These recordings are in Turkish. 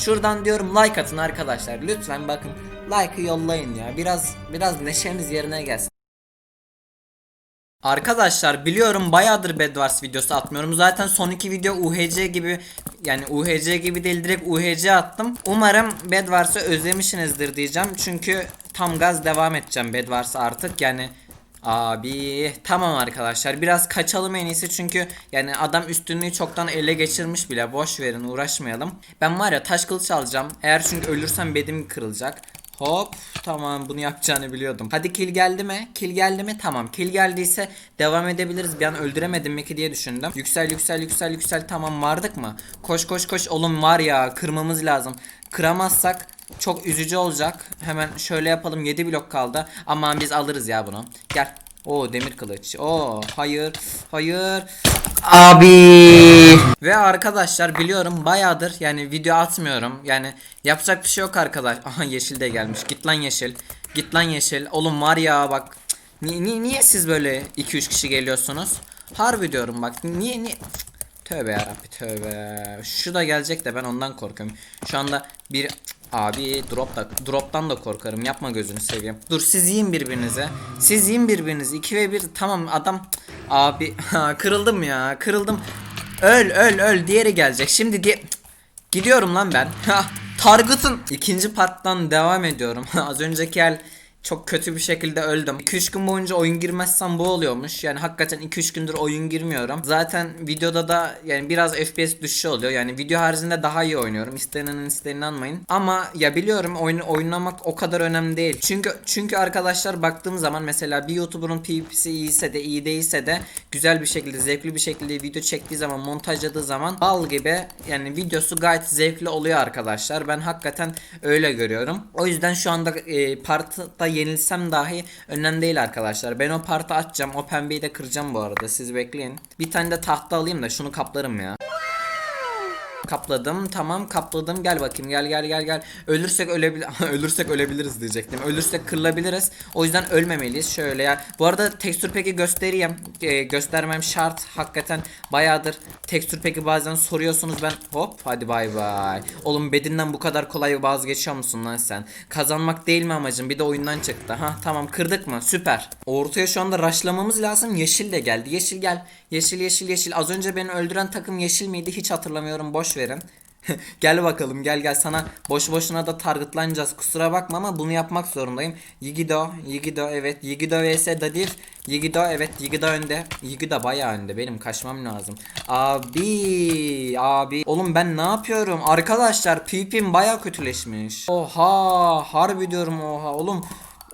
Şuradan diyorum like atın arkadaşlar. Lütfen bakın like'ı yollayın ya. Biraz biraz neşeniz yerine gelsin. Arkadaşlar biliyorum bayağıdır Bedwars videosu atmıyorum. Zaten son iki video UHC gibi yani UHC gibi değil direkt UHC attım. Umarım Bedwars'ı özlemişsinizdir diyeceğim. Çünkü tam gaz devam edeceğim Bedwars'a artık. Yani Abi tamam arkadaşlar biraz kaçalım en iyisi çünkü yani adam üstünlüğü çoktan ele geçirmiş bile boş verin uğraşmayalım. Ben var ya taş kılıç alacağım eğer çünkü ölürsem bedim kırılacak. Hop tamam bunu yapacağını biliyordum. Hadi kill geldi mi? Kill geldi mi? Tamam kill geldiyse devam edebiliriz. Bir an öldüremedim mi ki diye düşündüm. Yüksel yüksel yüksel yüksel tamam vardık mı? Koş koş koş oğlum var ya kırmamız lazım. Kıramazsak çok üzücü olacak. Hemen şöyle yapalım 7 blok kaldı. Aman biz alırız ya bunu. Gel. Oo demir kılıç. Oo hayır. Hayır. Abi. Ve arkadaşlar biliyorum bayağıdır yani video atmıyorum. Yani yapacak bir şey yok arkadaş. Aha yeşil de gelmiş. Git lan yeşil. Git lan yeşil. Oğlum var ya bak. Ni ni niye siz böyle 2-3 kişi geliyorsunuz? Harbi diyorum bak. Niye niye Tövbe yarabbi tövbe. Şu da gelecek de ben ondan korkuyorum. Şu anda bir abi drop da drop'tan da korkarım. Yapma gözünü seveyim. Dur siz yiyin birbirinize. Siz yiyin birbirinizi. 2 ve 1 tamam adam abi kırıldım ya. Kırıldım. Öl öl öl diğeri gelecek. Şimdi diye gidiyorum lan ben. Target'ın ikinci parttan devam ediyorum. Az önceki el çok kötü bir şekilde öldüm. 2-3 gün boyunca oyun girmezsem bu oluyormuş. Yani hakikaten 2-3 gündür oyun girmiyorum. Zaten videoda da yani biraz FPS düşüşü oluyor. Yani video haricinde daha iyi oynuyorum. İstenenin isteğine inanmayın. Ama ya biliyorum oyun oynamak o kadar önemli değil. Çünkü çünkü arkadaşlar baktığım zaman mesela bir YouTuber'ın PvP'si iyiyse de iyi değilse de güzel bir şekilde zevkli bir şekilde video çektiği zaman montajladığı zaman bal gibi yani videosu gayet zevkli oluyor arkadaşlar. Ben hakikaten öyle görüyorum. O yüzden şu anda e, partta yenilsem dahi önemli değil arkadaşlar. Ben o partı açacağım. O pembeyi de kıracağım bu arada. Siz bekleyin. Bir tane de tahta alayım da şunu kaplarım ya. Kapladım. Tamam kapladım. Gel bakayım. Gel gel gel gel. Ölürsek ölebil ölürsek ölebiliriz diyecektim. Ölürsek kırılabiliriz. O yüzden ölmemeliyiz. Şöyle ya. Bu arada tekstür peki göstereyim. Ee, göstermem şart. Hakikaten bayağıdır tekstür peki bazen soruyorsunuz. Ben hop hadi bay bay. Oğlum bedinden bu kadar kolay vazgeçiyor musun lan sen? Kazanmak değil mi amacın? Bir de oyundan çıktı. Ha tamam kırdık mı? Süper. Ortaya şu anda raşlamamız lazım. Yeşil de geldi. Yeşil gel. Yeşil yeşil yeşil. Az önce beni öldüren takım yeşil miydi? Hiç hatırlamıyorum. Boş verin. gel bakalım gel gel sana boş boşuna da targetlanacağız kusura bakma ama bunu yapmak zorundayım. Yigido, Yigido evet Yigido vs Dadir. Yigido evet Yigido önde. Yigido bayağı önde benim kaçmam lazım. Abi abi oğlum ben ne yapıyorum arkadaşlar PvP'm bayağı kötüleşmiş. Oha harbi diyorum oha oğlum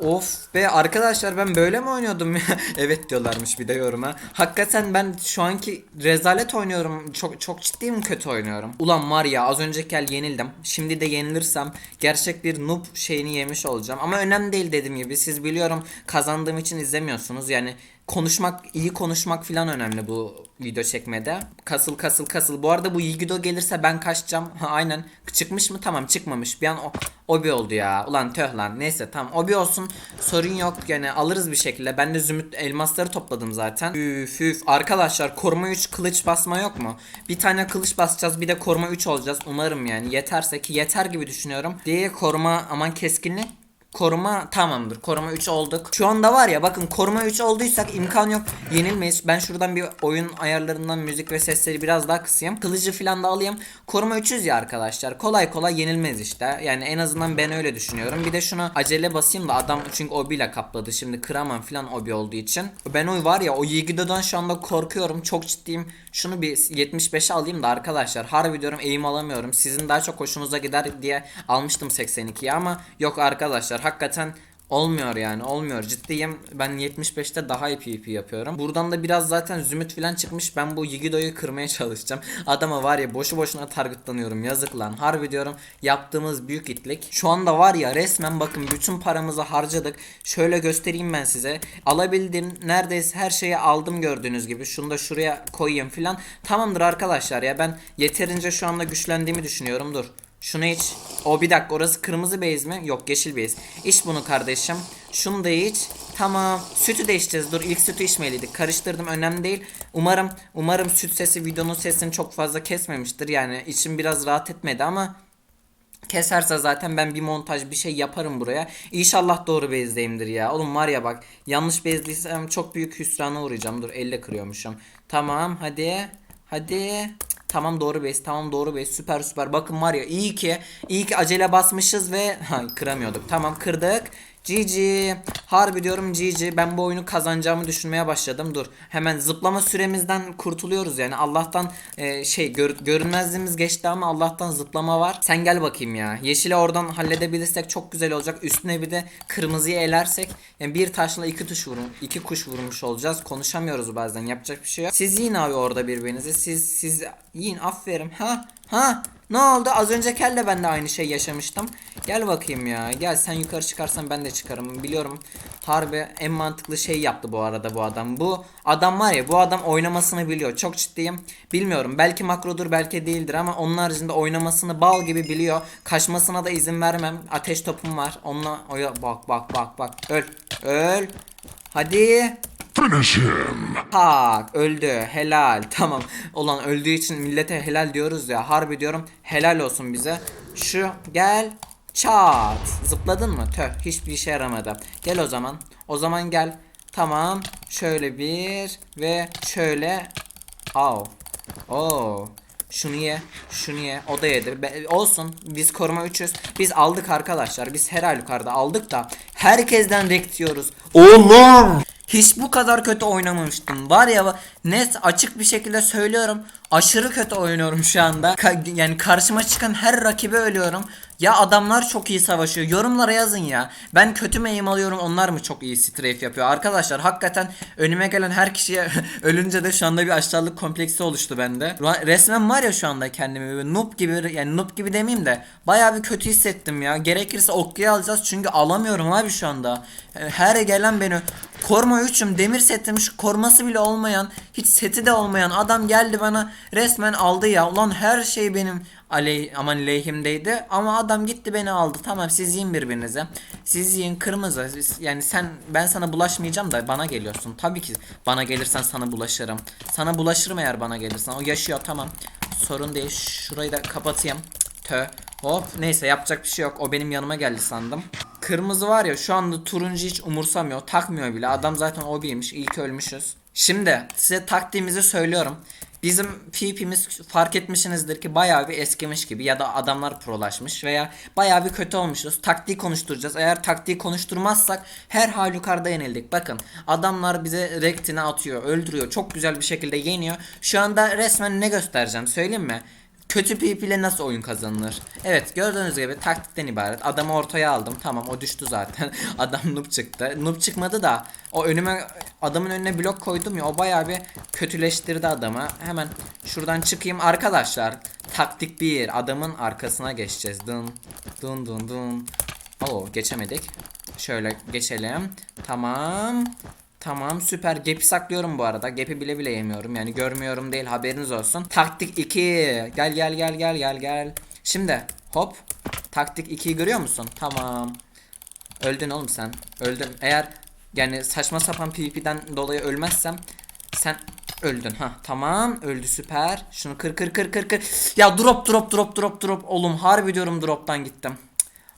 Of be arkadaşlar ben böyle mi oynuyordum ya? evet diyorlarmış bir de yoruma. Hakikaten ben şu anki rezalet oynuyorum. Çok çok ciddiyim kötü oynuyorum. Ulan var ya az önceki el yenildim. Şimdi de yenilirsem gerçek bir noob şeyini yemiş olacağım. Ama önemli değil dediğim gibi. Siz biliyorum kazandığım için izlemiyorsunuz. Yani konuşmak, iyi konuşmak falan önemli bu video çekmede. Kasıl kasıl kasıl. Bu arada bu Yigido gelirse ben kaçacağım. Ha aynen. Çıkmış mı? Tamam çıkmamış. Bir an o, obi oldu ya. Ulan töh lan. Neyse tamam obi olsun. Sorun yok. Yani alırız bir şekilde. Ben de zümrüt elmasları topladım zaten. Üf üf. Arkadaşlar koruma 3 kılıç basma yok mu? Bir tane kılıç basacağız. Bir de koruma 3 olacağız. Umarım yani. Yeterse ki yeter gibi düşünüyorum. Diye koruma aman keskinlik Koruma tamamdır. Koruma 3 olduk. Şu anda var ya bakın koruma 3 olduysak imkan yok. Yenilmeyiz. Ben şuradan bir oyun ayarlarından müzik ve sesleri biraz daha kısayım. Kılıcı falan da alayım. Koruma 300 ya arkadaşlar. Kolay kolay yenilmez işte. Yani en azından ben öyle düşünüyorum. Bir de şunu acele basayım da adam çünkü obiyle kapladı. Şimdi kıramam falan obi olduğu için. Ben o var ya o Yigido'dan şu anda korkuyorum. Çok ciddiyim. Şunu bir 75'e alayım da arkadaşlar. Harbi diyorum eğim alamıyorum. Sizin daha çok hoşunuza gider diye almıştım 82'yi ama yok arkadaşlar hakikaten olmuyor yani olmuyor. Ciddiyim. Ben 75'te daha iyi PvP yapıyorum. Buradan da biraz zaten zümrüt falan çıkmış. Ben bu Yigido'yu kırmaya çalışacağım. Adama var ya boşu boşuna targetlanıyorum. Yazık lan. Harbi diyorum yaptığımız büyük itlik. Şu anda var ya resmen bakın bütün paramızı harcadık. Şöyle göstereyim ben size. Alabildiğim neredeyse her şeyi aldım gördüğünüz gibi. Şunu da şuraya koyayım falan tamamdır arkadaşlar ya ben yeterince şu anda güçlendiğimi düşünüyorum. Dur şunu iç. O bir dakika orası kırmızı beyaz mi? Yok yeşil beyaz. İç bunu kardeşim. Şunu da iç. Tamam. Sütü de içeceğiz. Dur ilk sütü içmeliydik. Karıştırdım önemli değil. Umarım umarım süt sesi videonun sesini çok fazla kesmemiştir. Yani içim biraz rahat etmedi ama Keserse zaten ben bir montaj bir şey yaparım buraya. İnşallah doğru bezdeyimdir ya. Oğlum var ya bak yanlış bezdiysem çok büyük hüsrana uğrayacağım. Dur elle kırıyormuşum. Tamam hadi. Hadi. Tamam doğru base. Tamam doğru base. Süper süper. Bakın var ya iyi ki iyi ki acele basmışız ve kıramıyorduk. Tamam kırdık. GG. Harbi diyorum GG. Ben bu oyunu kazanacağımı düşünmeye başladım. Dur. Hemen zıplama süremizden kurtuluyoruz yani. Allah'tan e, şey gör- görünmezliğimiz geçti ama Allah'tan zıplama var. Sen gel bakayım ya. Yeşili oradan halledebilirsek çok güzel olacak. Üstüne bir de kırmızıyı elersek yani bir taşla iki tuş vurun. iki kuş vurmuş olacağız. Konuşamıyoruz bazen. Yapacak bir şey yok. Siz yiyin abi orada birbirinizi. Siz siz yiyin. Aferin. Ha? Ha? Ne oldu? Az önce kelle ben de aynı şey yaşamıştım. Gel bakayım ya. Gel sen yukarı çıkarsan ben de çıkarım. Biliyorum. Harbi en mantıklı şey yaptı bu arada bu adam. Bu adam var ya bu adam oynamasını biliyor. Çok ciddiyim. Bilmiyorum. Belki makrodur belki değildir ama onun haricinde oynamasını bal gibi biliyor. Kaçmasına da izin vermem. Ateş topum var. Onunla oya bak bak bak bak. Öl. Öl. Hadi. Finish him. Tak öldü helal tamam Ulan öldüğü için millete helal diyoruz ya harbi diyorum helal olsun bize Şu gel çat zıpladın mı tüh hiçbir işe yaramadı Gel o zaman o zaman gel Tamam şöyle bir ve şöyle Au Oo şunu ye, şunu ye. O da yedi. Be- olsun. Biz koruma 300. Biz aldık arkadaşlar. Biz her halükarda aldık da herkesten rekt diyoruz. Oğlum. Hiç bu kadar kötü oynamamıştım. Var ya net açık bir şekilde söylüyorum. Aşırı kötü oynuyorum şu anda. Ka- yani karşıma çıkan her rakibe ölüyorum. Ya adamlar çok iyi savaşıyor. Yorumlara yazın ya. Ben kötü mü aim alıyorum onlar mı çok iyi strafe yapıyor? Arkadaşlar hakikaten önüme gelen her kişiye ölünce de şu anda bir aşağılık kompleksi oluştu bende. Resmen var ya şu anda kendimi böyle noob gibi yani noob gibi demeyeyim de bayağı bir kötü hissettim ya. Gerekirse okya alacağız çünkü alamıyorum abi şu anda. Her gelen beni koruma 3'üm demir setim şu koruması bile olmayan hiç seti de olmayan adam geldi bana resmen aldı ya. Ulan her şey benim aley aman lehimdeydi ama adam gitti beni aldı. Tamam siz yiyin birbirinize. Siz yiyin kırmızı. Yani sen ben sana bulaşmayacağım da bana geliyorsun. Tabii ki bana gelirsen sana bulaşırım. Sana bulaşırım eğer bana gelirsen. O yaşıyor tamam. Sorun değil. Şurayı da kapatayım. Tö. Hop neyse yapacak bir şey yok. O benim yanıma geldi sandım. Kırmızı var ya şu anda turuncu hiç umursamıyor. Takmıyor bile. Adam zaten obiymiş. İyi ki ölmüşüz. Şimdi size taktiğimizi söylüyorum. Bizim PvP'miz fark etmişsinizdir ki bayağı bir eskimiş gibi ya da adamlar prolaşmış veya bayağı bir kötü olmuşuz. Taktiği konuşturacağız. Eğer taktiği konuşturmazsak her halükarda yenildik. Bakın adamlar bize rektine atıyor, öldürüyor. Çok güzel bir şekilde yeniyor. Şu anda resmen ne göstereceğim söyleyeyim mi? Kötü ile nasıl oyun kazanılır? Evet gördüğünüz gibi taktikten ibaret. Adamı ortaya aldım. Tamam o düştü zaten. Adam noob çıktı. Noob çıkmadı da o önüme adamın önüne blok koydum ya o bayağı bir kötüleştirdi adamı. Hemen şuradan çıkayım arkadaşlar. Taktik 1. Adamın arkasına geçeceğiz. Dın dın dın dın. Oo geçemedik. Şöyle geçelim. Tamam. Tamam süper. Gap'i saklıyorum bu arada. Gap'i bile bile yemiyorum. Yani görmüyorum değil haberiniz olsun. Taktik 2. Gel gel gel gel gel gel. Şimdi hop. Taktik 2'yi görüyor musun? Tamam. Öldün oğlum sen. Öldün. Eğer yani saçma sapan PvP'den dolayı ölmezsem sen öldün. Ha tamam öldü süper. Şunu kır kır kır kır kır. Ya drop drop drop drop drop. Oğlum harbi diyorum drop'tan gittim.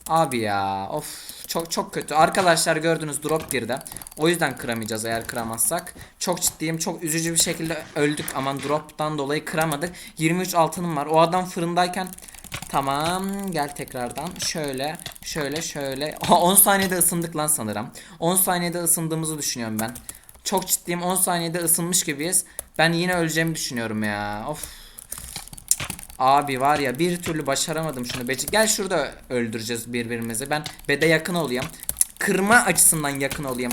Abi ya of çok çok kötü. Arkadaşlar gördünüz drop girdi. O yüzden kıramayacağız eğer kıramazsak. Çok ciddiyim. Çok üzücü bir şekilde öldük. Aman drop'tan dolayı kıramadık. 23 altınım var. O adam fırındayken Tamam gel tekrardan şöyle şöyle şöyle 10 saniyede ısındık lan sanırım 10 saniyede ısındığımızı düşünüyorum ben Çok ciddiyim 10 saniyede ısınmış gibiyiz Ben yine öleceğimi düşünüyorum ya Of Abi var ya bir türlü başaramadım şunu. Beci gel şurada öldüreceğiz birbirimizi. Ben bede yakın olayım. Kırma açısından yakın olayım.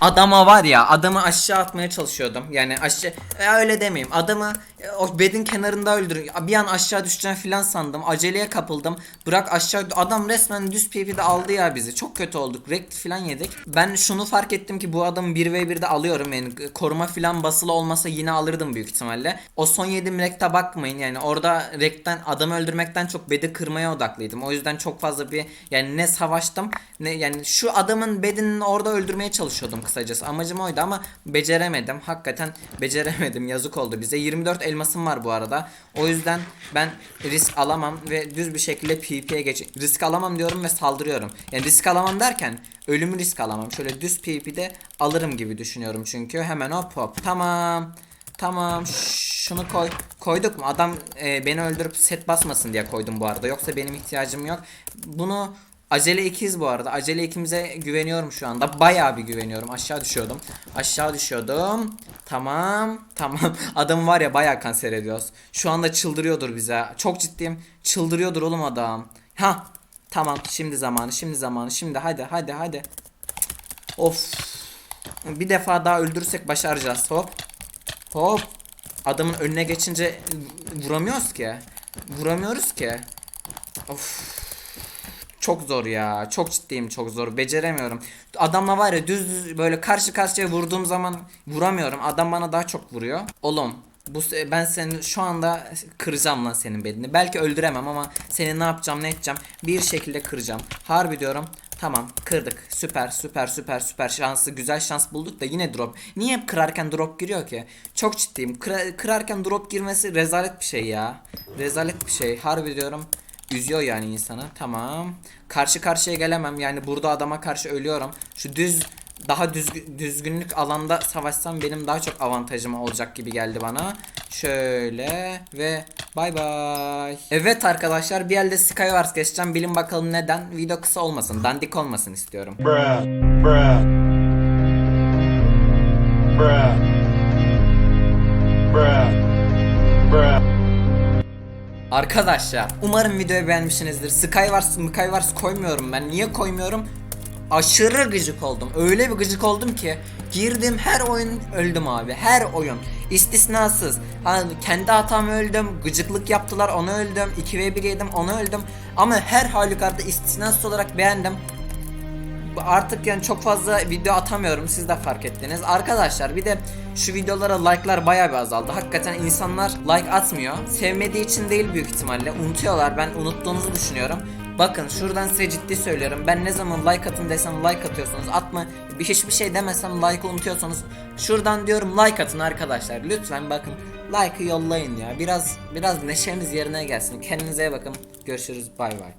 Adama var ya adamı aşağı atmaya çalışıyordum. Yani aşağı e, öyle demeyeyim. Adamı e, o bedin kenarında öldür. Bir an aşağı düşeceğim filan sandım. Aceleye kapıldım. Bırak aşağı adam resmen düz PvP'de aldı ya bizi. Çok kötü olduk. Rekt filan yedik. Ben şunu fark ettim ki bu adamı 1v1'de alıyorum. Yani koruma filan basılı olmasa yine alırdım büyük ihtimalle. O son yediğim rekte bakmayın. Yani orada rekten adamı öldürmekten çok bedi kırmaya odaklıydım. O yüzden çok fazla bir yani ne savaştım ne yani şu adamın bedinin orada öldürmeye çalışıyordum kısa kısacası. Amacım oydu ama beceremedim. Hakikaten beceremedim. Yazık oldu bize. 24 elmasım var bu arada. O yüzden ben risk alamam ve düz bir şekilde PvP'ye geç. Risk alamam diyorum ve saldırıyorum. Yani risk alamam derken ölümü risk alamam. Şöyle düz PvP'de alırım gibi düşünüyorum çünkü. Hemen hop hop. Tamam. Tamam. Şunu koy. Koyduk mu? Adam e, beni öldürüp set basmasın diye koydum bu arada. Yoksa benim ihtiyacım yok. Bunu Acele ikiz bu arada. Acele ikimize güveniyorum şu anda. Bayağı bir güveniyorum. Aşağı düşüyordum. Aşağı düşüyordum. Tamam. Tamam. Adam var ya bayağı kanser ediyoruz. Şu anda çıldırıyordur bize. Çok ciddiyim. Çıldırıyordur oğlum adam. Ha. Tamam. Şimdi zamanı. Şimdi zamanı. Şimdi hadi hadi hadi. Of. Bir defa daha öldürürsek başaracağız. Hop. Hop. Adamın önüne geçince vuramıyoruz ki. Vuramıyoruz ki. Of. Çok zor ya. Çok ciddiyim çok zor. Beceremiyorum. Adamla var ya düz düz böyle karşı karşıya vurduğum zaman vuramıyorum. Adam bana daha çok vuruyor. Oğlum bu ben seni şu anda kıracağım lan senin belini. Belki öldüremem ama seni ne yapacağım ne edeceğim bir şekilde kıracağım. Harbi diyorum. Tamam kırdık. Süper süper süper süper şansı güzel şans bulduk da yine drop. Niye hep kırarken drop giriyor ki? Çok ciddiyim. Kıra- kırarken drop girmesi rezalet bir şey ya. Rezalet bir şey. Harbi diyorum. Üzüyor yani insana. Tamam. Karşı karşıya gelemem. Yani burada adama karşı ölüyorum. Şu düz daha düzgün, düzgünlük alanda savaşsam benim daha çok avantajım olacak gibi geldi bana. Şöyle ve bay bay. Evet arkadaşlar bir elde Skywars geçeceğim. Bilin bakalım neden. Video kısa olmasın, dandik olmasın istiyorum. Bruh, bruh, bruh, Arkadaşlar umarım videoyu beğenmişsinizdir. Skywars Skywars koymuyorum ben. Niye koymuyorum? Aşırı gıcık oldum. Öyle bir gıcık oldum ki girdim her oyun öldüm abi. Her oyun. İstisnasız. Ha, kendi hatam öldüm. Gıcıklık yaptılar onu öldüm. 2v1 yedim onu öldüm. Ama her halükarda istisnasız olarak beğendim. Artık yani çok fazla video atamıyorum siz de fark ettiniz. Arkadaşlar bir de şu videolara like'lar bayağı bir azaldı. Hakikaten insanlar like atmıyor. Sevmediği için değil büyük ihtimalle. Unutuyorlar. Ben unuttuğunuzu düşünüyorum. Bakın şuradan size ciddi söylüyorum. Ben ne zaman like atın desem like atıyorsunuz. Atma bir hiçbir şey demesem like unutuyorsunuz. Şuradan diyorum like atın arkadaşlar. Lütfen bakın like'ı yollayın ya. Biraz biraz neşeniz yerine gelsin. Kendinize bakın. Görüşürüz. Bay bay.